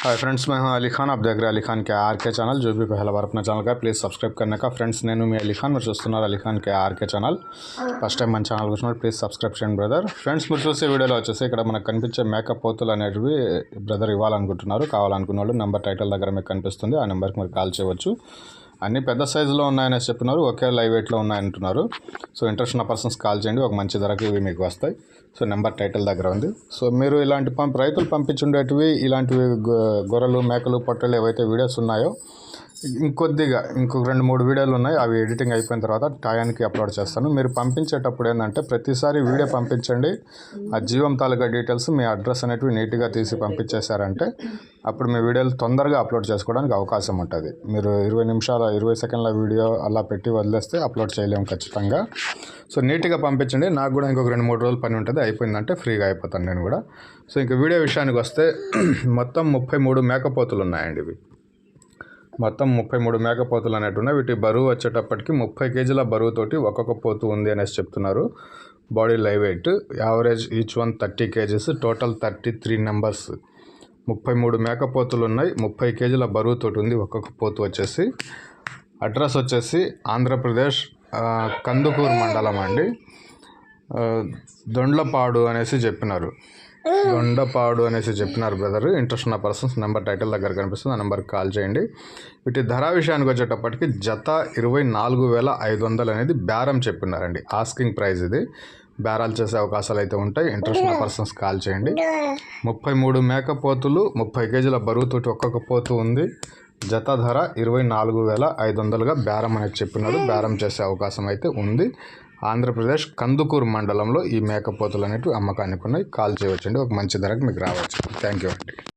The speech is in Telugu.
हाय फ्रेंड्स मैं हूं अली खान आप देख रहे हैं अली खान के आर के ఛానల్ जो भी पहला बार अपना ఛానల్ का ప్లీజ్ సబ్స్క్రైబ్ करने का ఫ్రెండ్స్ నేను మీ అలీ ఖాన్ మీరు చూస్తున్నారు Ali Khan K RK channel first time మన ఛానల్ వచ్చినప్పుడు ప్లీజ్ సబ్స్క్రైబ్ చేయండి బ్రదర్ ఫ్రెండ్స్ మీరు చూసే వీడియోలో వచ్చేసి ఇక్కడ మనకు కనిపించే మేకప్ పోతులు అనేటివి బ్రదర్ ఇవ్వాలనుకుంటున్నారు కావాలనుకున్న వాళ్ళు నెంబర్ టైటిల్ దగ్గర మీకు కనిపిస్తుంది ఆ నెంబర్కి మీరు కాల్ చేయవచ్చు అన్ని పెద్ద సైజులో ఉన్నాయని చెప్పినారు ఒకే లైవ్ వెయిట్లో ఉన్నాయంటున్నారు సో ఇంట్రెస్ట్ ఉన్న పర్సన్స్ కాల్ చేయండి ఒక మంచి ధరకి ఇవి మీకు వస్తాయి. సో నెంబర్ టైటిల్ దగ్గర ఉంది. సో మీరు ఇలాంటి పంప్ రైతులు పంపించుండేటివి ఇలాంటివి గొర్రెలు మేకలు పొట్టలు ఏవైతే వీడియోస్ ఉన్నాయో ఇంకొద్దిగా ఇంకొక రెండు మూడు వీడియోలు ఉన్నాయి అవి ఎడిటింగ్ అయిపోయిన తర్వాత టయానికి అప్లోడ్ చేస్తాను. మీరు పంపించేటప్పుడు ఏంటంటే ప్రతిసారి వీడియో పంపించండి. ఆ జీవం తాలూకా డీటెయిల్స్ మీ అడ్రస్ అనేటివి నీట్గా తీసి పంపించేశారంటే అప్పుడు మీ వీడియోలు తొందరగా అప్లోడ్ చేసుకోవడానికి అవకాశం ఉంటుంది. మీరు ఇరవై నిమిషాల ఇరవై సెకండ్ల వీడియో అలా పెట్టి వదిలేస్తే అప్లోడ్ చేయలేము ఖచ్చితంగా. సో నీట్గా పంపించండి. నాకు కూడా ఇంకొక రెండు మూడు రోజులు పని ఉంటుంది. అయిపోయిందంటే ఫ్రీగా అయిపోతాను నేను కూడా. సో ఇంక వీడియో విషయానికి వస్తే మొత్తం ముప్పై మూడు మేకపోతులు ఉన్నాయండి ఇవి. మొత్తం ముప్పై మూడు మేకపోతులు అనేవి ఉన్నాయి. వీటి బరువు వచ్చేటప్పటికి ముప్పై కేజీల బరువుతోటి ఒక్కొక్క పోతు ఉంది అనేసి చెప్తున్నారు. Body live weight average each one thirty kgs total thirty three numbers. ముప్పై మూడు మేకపోతులు ఉన్నాయి. ముప్పై కేజీల బరువుతోటి ఉంది ఒక్కొక్క పోతు వచ్చేసి. అడ్రస్ వచ్చేసి ఆంధ్రప్రదేశ్ కందుకూరు మండలం అండి. దొండ్లపాడు అనేసి చెప్పినారు. దొండపాడు అనేసి చెప్పినారు బ్రదర్ ఇంట్రెస్ట్ ఉన్న పర్సన్స్ నెంబర్ టైటిల్ దగ్గర కనిపిస్తుంది ఆ నెంబర్కి కాల్ చేయండి. వీటి ధర విషయానికి వచ్చేటప్పటికి జత ఇరవై నాలుగు వేల ఐదు వందలు అనేది బేరం చెప్పినారండి. ఆస్కింగ్ ప్రైస్ ఇది. బేరాలు చేసే అవకాశాలు అయితే ఉంటాయి. ఇంట్రెస్ట్ ఉన్న పర్సన్స్ కాల్ చేయండి. ముప్పై మూడు మేకపోతులు ముప్పై కేజీల బరువుతోటి ఒక్కొక్క పోతు ఉంది. జత ధర ఇరవై నాలుగు వేల ఐదు వందలుగా బేరం అనేది చెప్పినారు. బేరం చేసే అవకాశం అయితే ఉంది. ఆంధ్రప్రదేశ్ కందుకూరు మండలంలో ఈ మేకపోతులు అనేవి అమ్మకానికి ఉన్నాయి. కాల్ చేయవచ్చండి. ఒక మంచి ధరకు మీకు రావచ్చు. థ్యాంక్ యూ అండి.